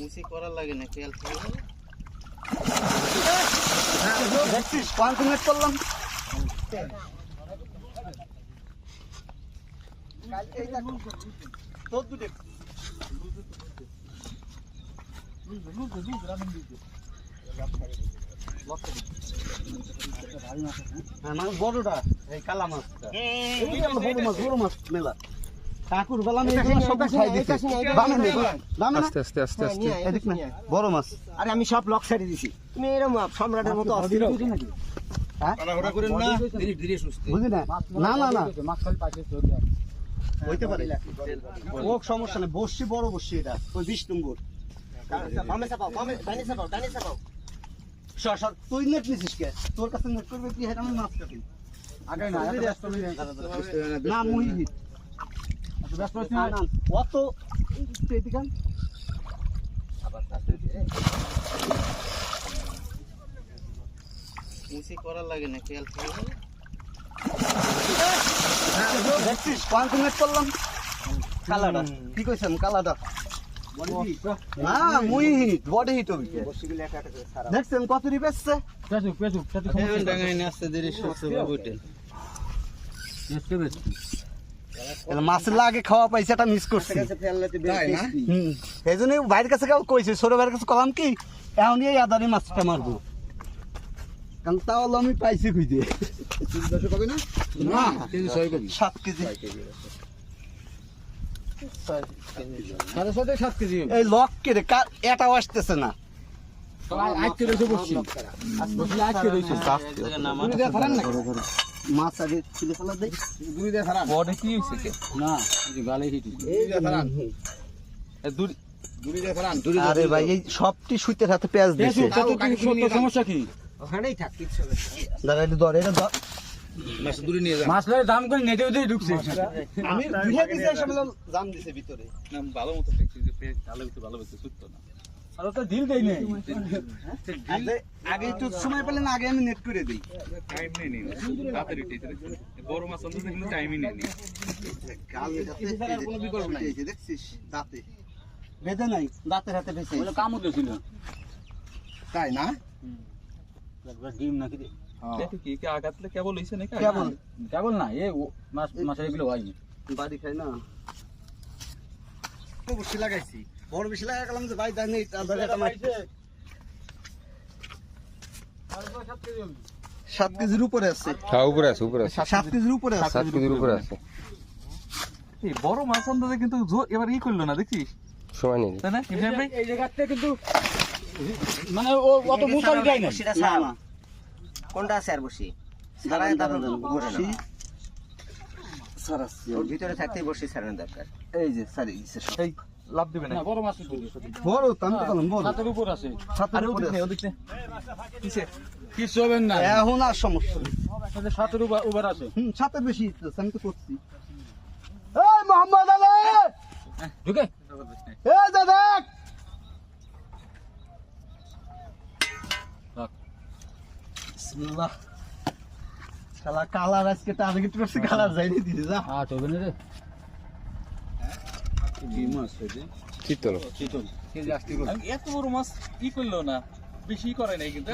মুসি করার লাগে না খেয়াল দেখছিস করলাম হ্যাঁ, মানে সব খাই দিতে দামে নেই দামে না? আস্তে আস্তে আস্তে আস্তে। এদিক না। বড় মাছ। আরে আমি সব লক সাইডে দিছি। তুমি এরকম সম্রাটের মতো অস্থির করেন না। ধীরে ধীরে সুস্থ। বুঝলি না? না না না। হইতে পারে। ও সমস্যা নেই। বসছি বড় বসছি এটা। ওই বিশ নম্বর। বামে চাপাও বামে ডানে চাপাও ডানে চাপাও। সর তুই নেট নিছিস কে? তোর কাছে নেট করবে কি? হ্যাঁ আমি মাছ কাটি। আগে না না অত আন। মুসি করার লাগে না খেয়াল খেয়াল দেখছিস? কনফিডেন্ট করলাম। কালাটা কি কইছেন? কালাটা দেখছেন কত তাহলে মাছের লাগে খাওয়া পাইছে এটা মিস করছি। এই জন্য ভাইয়ের কাছে কেউ কইছে ছোট ভাইয়ের কাছে কলাম কি এখন এই আদানি মাছটা মারবো। কারণ তাহলে আমি পাইছি খুঁজে। না সাত কেজি এই লক কে এটাও আসতেছে না। মাছ আগে ছিলে ফেলা দেই বডি কি হইছে না। গালে হিট দূর দূরে যা ফেরান আরে ভাই এই সবটি সুইতের হাতে পেঁয়াজ দিছে। সমস্যা কি? ওখানেই থাক হবে এটা ধর ধর। মাছলার দাম করে নেটে উঠে ঢুকছে। আমি দুইটা দিছে এসে বললাম দিছে ভিতরে। না ভালো মতো দেখছি যে পেজ ভালো হইতে ভালো হইতে সুস্থ না। আর তো দিল দেই নেই। আগে আগে সময় পেলেন আগে আমি নেট করে দিই। টাইম নেই বড় মাছ অন্তত কিন্তু টাইমই নেই নি কাল এটাতে কোনো বিকল্প নাই। দেখছিস? দাঁতে। বেঁধে নাই দাঁতের হাতে বেঁচে বলে কাম তাই না? ডিম নাকি রে কি কি আঘাতলে কেবল হইছে নাকি? কেবল কেবল না এ মাছ মাছের এগুলো হয়নি। বাড়ি খাই না? বেশি লাগাইছি। বড় বেশি লাগা গেলাম যে ভাই জানি সাত কেজির উপরে আছে। হ্যাঁ উপরে আছে উপরে আছে। সাত কেজির উপরে আছে। সাত কেজির উপরে আছে। এই বড় মাছ কিন্তু জোর এবার ই করল না দেখছিস সময় নেই। তাই না? এই জায়গাতে কিন্তু মানে ও অত মুসারি যায় না বসিটা না, সারা কোনটা আছে আর বসি? দাঁড়ায় দাঁড়ায় বসি। সারাচ্ছি ওর ভিতরে থাকতেই বসি সারানো দরকার। এই যে সারি। এই লাভ দিবে না বড় মাছ বড় তো আমি তো বললাম বড়। সাতের উপর আছে। আরে উপরে আছে। ওদিক কিসে? কিছু হবে না? এখন আর সমস্যা নেই। সাতের উপর উপর আছে। হুম সাতের বেশি আমি তো করছি। এই মোহাম্মদ আলী! ঢুকে। এই দাদা বিসমিল্লাহ। শালা কালার আজকে টার্গেট করছে কালার যাইনি দিছে যা। হ্যাঁ চলবে না রে। চিত্তল এত বড় মাছ ই করল না। বেশি করে নাই কিন্তু।